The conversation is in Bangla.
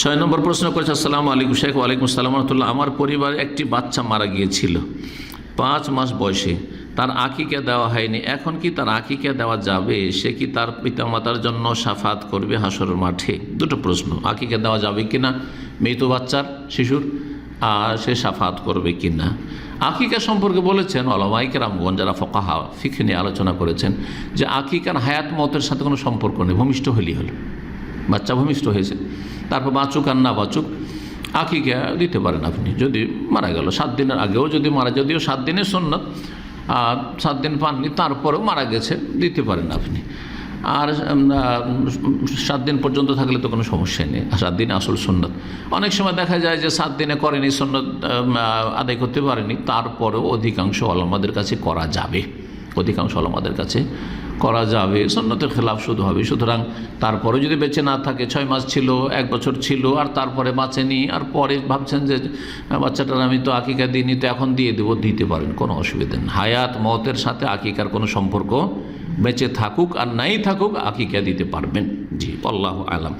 ছয় নম্বর প্রশ্ন করেছে, আসসালামু আলাইকুম শেখ, ওয়ালাইকুম আসসালাম রহমতুল্লাহ। আমার পরিবারে একটি বাচ্চা মারা গিয়েছিল, পাঁচ মাস বয়সে। তার আকিকে দেওয়া হয়নি। এখন কি তার আকিকে দেওয়া যাবে? সে কি তার পিতামাতার জন্য সাফাত করবে হাসরের মাঠে? দুটো প্রশ্ন। আকিকে দেওয়া যাবে কি না মৃত বাচ্চার, শিশুর, আর সে সাফাত করবে কি না আকিকা সম্পর্কে বলেছেন অলমাইকে রামগঞ্জ যারা ফকাহা ফিখে নিয়ে আলোচনা করেছেন, যে আকিকার হায়াত মতের সাথে কোনো সম্পর্ক নেই, ভূমিষ্ঠ হলেই হলো। বাচ্চা ভূমিষ্ঠ হয়েছে। তারপর বাঁচুক আর না বাঁচুক, আকিকা দিতে পারেন আপনি। যদি মারা গেল, সাত দিনের আগেও যদি মারা, যদিও সাত দিনের সন্ন্যত আর সাত দিন পাননি, তারপরেও মারা গেছে, দিতে পারেন আপনি। আর সাত দিন পর্যন্ত থাকলে তো কোনো সমস্যা নেই। সাত দিন আসল সন্ন্যত অনেক সময় দেখা যায় যে সাত দিনে করেনি সন্ন্যত আদায় করতে পারেনি, তারপরেও অধিকাংশ আলমাদের কাছে করা যাবে। অধিকাংশ আলমাদের কাছে করা যাবে সন্ন্যতের খেলাফ শুধু হবে। সুতরাং তারপরে যদি বেঁচে না থাকে, ছয় মাস ছিল, এক বছর ছিল, আর তারপরে বাঁচেনি, আর পরে ভাবছেন যে বাচ্চাটার আমি তো আকিকা দিইনি, তো এখন দিয়ে দেবো। দিতে পারেন, কোনো অসুবিধা নেই। হায়াত, মতের সাথে আকিকার কোনো সম্পর্ক বেঁচে থাকুক, আর নাই থাকুক, আকিকা দিতে পারবেন। জি, আল্লাহ আলাম।